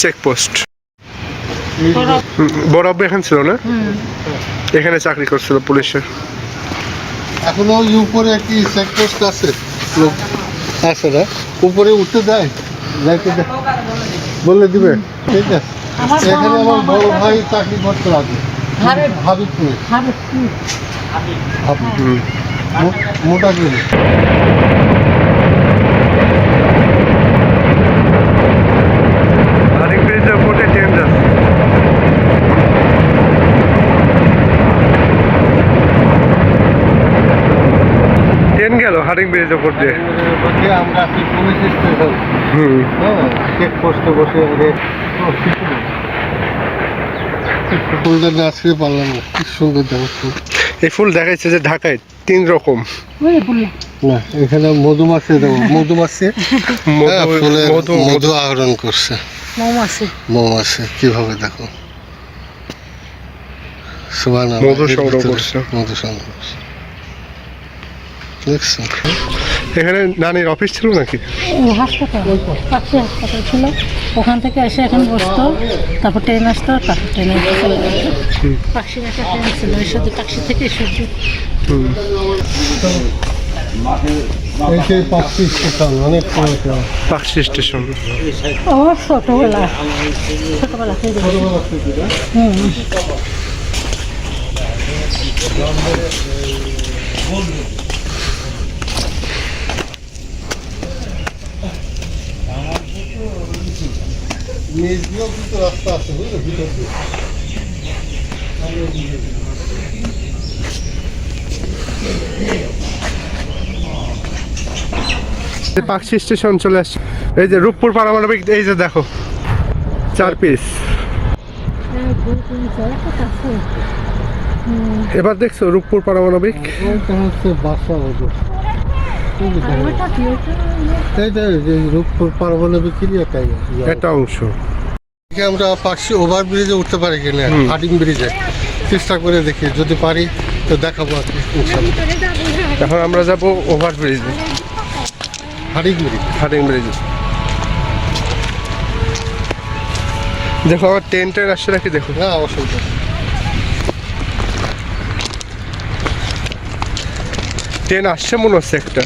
Checkpost বড় আব্বু এখানে ছিল না? এখানে চাকরি করছিল পুলিশের এখনও ওই উপরে কি চেকপোস্ট আছে। লোক আছে না? উপরে উঠতে দেয় যাইতে দেয় বললে দিবে। ঠিক আছে। এখানে আমার বড় ভাই চাকরি করতে লাগে হাবিবপুরে হাবিব হুম। মো- মোটা করে আরেক ব্রিজের উপরে ট্রেন যাচ্ছে ট্রেন গেল হারিং ব্রিজের উপর দিয়ে? আমরা পুলিশ স্টেশন। হুম। হ্যাঁ চেকপোস্টে বসে রে ও, কিছু নেই। ফুলটা না আজকে পারলাম না কি সুন্দর দেখো ফুল। এই ফুল দেখাইছে যে ঢাকায় তিন রকম। না এখানে মধুমাছি দেবো মধুমাছি হ্যাঁ, মধু আহরণ করছে। মৌমাছি। মৌমাছি কীভাবে দেখো? সুবান মধু সংগ্রহ করছে। মধু সংগ্রহ করছে। দেখছ এখানে নানির অফিস ছিল নাকি? হাসপাতাল পাখি হাসপাতাল ছিল। ওখান থেকে এসে এখানে বসতো তারপর ট্রেন আসতো তারপর ট্রেনে চলে যেত পাখির একটা ট্রেন ছিল এই শুধু পাখি থেকে সূর্য। এই সেই পাখি স্টেশন অনেক ছোটবেলা। নিচ দিয়েও কিন্তু রাস্তা আছে বুঝলে? ভিতর দিয়ে। পাকশি স্টেশন চলে আসছে। এই যে রূপপুর পারমাণবিক এই যে দেখো চার পিস। এবার দেখছ রূপপুর পারমাণবিক? বাসা একটা অংশ। আমরা পার্সি ওভার ব্রিজে উঠতে পারি কিনা হুম। হাডিং ব্রিজে। চেষ্টা করে দেখি যদি পারি তো দেখাবো আর এখন আমরা যাব ওভার ব্রিজে। হাডিং ব্রিজ। হাটিং ব্রিজে। দেখো আমার ট্রেন আসছে নাকি দেখো? হ্যাঁ অসুবিধা। ট্রেন আসছে মনে হচ্ছে একটা।